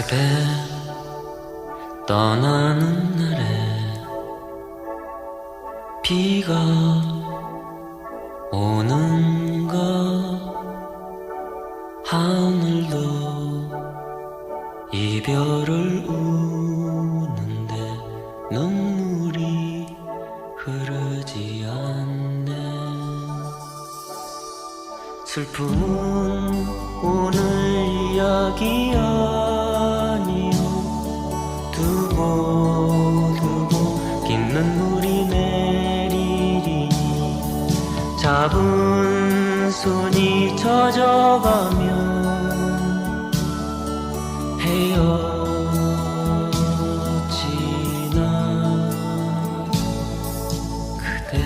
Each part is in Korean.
그대 떠나는 날에 비가 오는가 하늘도 이별을 우는데 눈물이 흐르지 않네. 슬픔은 오늘 이야기 아 잡은 손이 젖어가면 헤어지나 그대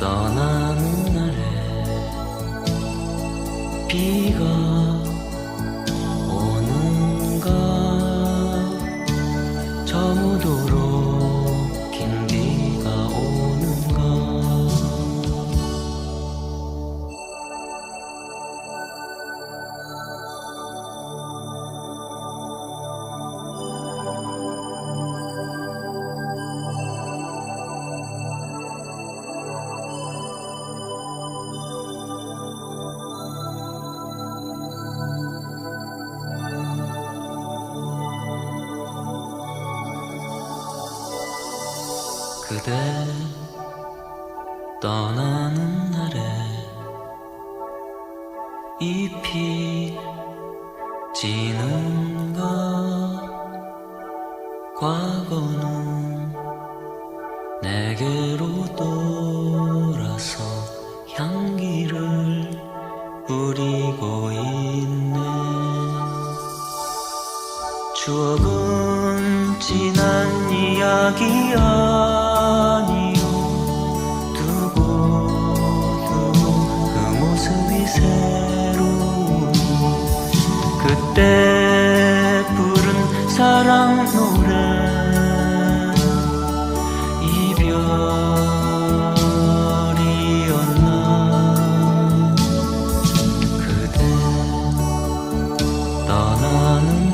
떠나는 날에 비가 그대 떠나는 날에 잎이 지는가? 과거는 내게로 돌아서 향기를 뿌리고 있네. 추억은 지난 이야기 아 그때 부른 사랑 노래 이별이었나? 그대 떠나는